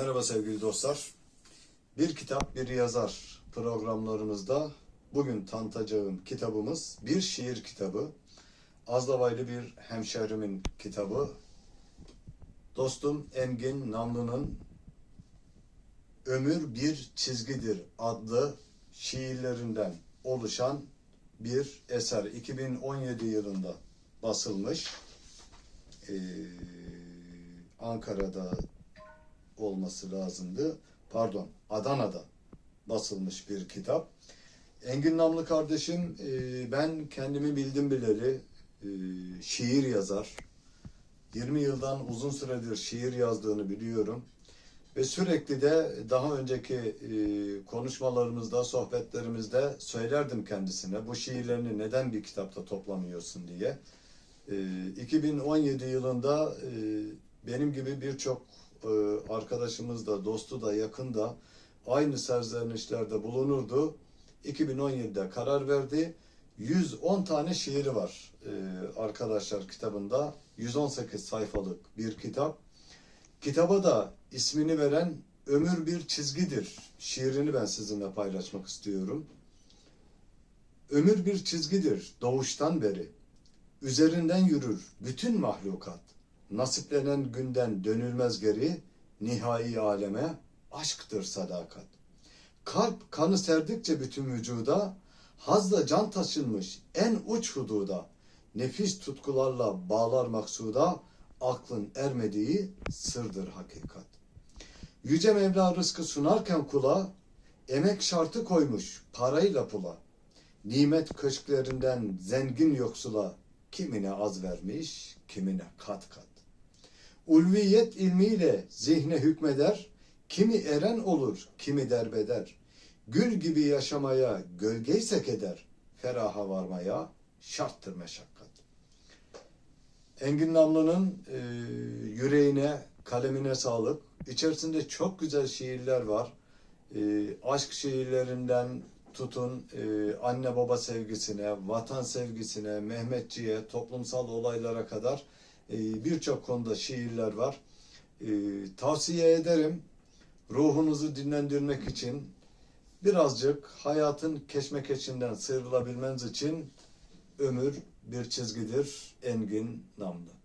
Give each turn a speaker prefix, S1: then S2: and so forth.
S1: Merhaba sevgili dostlar. Bir kitap bir yazar programlarımızda bugün tanıtacağım kitabımız bir şiir kitabı. Azlavaylı bir hemşerimin kitabı. Dostum Engin Namlı'nın Ömür Bir Çizgidir adlı şiirlerinden oluşan bir eser. 2017 yılında basılmış. Ee, Ankara'da olması lazımdı. Pardon, Adana'da basılmış bir kitap. Engin Namlı kardeşim, e, ben kendimi bildim bileli e, şiir yazar. 20 yıldan uzun süredir şiir yazdığını biliyorum. Ve sürekli de daha önceki e, konuşmalarımızda, sohbetlerimizde söylerdim kendisine bu şiirlerini neden bir kitapta toplamıyorsun diye. E, 2017 yılında e, benim gibi birçok arkadaşımız da, dostu da, yakın da aynı serzenişlerde bulunurdu. 2017'de karar verdi. 110 tane şiiri var e, arkadaşlar kitabında. 118 sayfalık bir kitap. Kitaba da ismini veren Ömür Bir Çizgidir şiirini ben sizinle paylaşmak istiyorum. Ömür bir çizgidir doğuştan beri. Üzerinden yürür bütün mahlukat. Nasiplenen günden dönülmez geri, nihai aleme aşktır sadakat. Kalp kanı serdikçe bütün vücuda, hazla can taşınmış en uç hududa, nefis tutkularla bağlar maksuda, aklın ermediği sırdır hakikat. Yüce Mevla rızkı sunarken kula, emek şartı koymuş parayla pula. Nimet köşklerinden zengin yoksula, kimine az vermiş, kimine kat kat. Ulviyet ilmiyle zihne hükmeder, kimi eren olur, kimi derbeder. Gül gibi yaşamaya gölgeyse keder, feraha varmaya şarttır meşakkat. Engin Namlı'nın e, yüreğine, kalemine sağlık. İçerisinde çok güzel şiirler var. E, aşk şiirlerinden tutun e, anne baba sevgisine, vatan sevgisine, Mehmetçiğe, toplumsal olaylara kadar e, birçok konuda şiirler var. E, tavsiye ederim. Ruhunuzu dinlendirmek için birazcık hayatın keşmekeşinden sıyrılabilmeniz için ömür bir çizgidir Engin Namlı.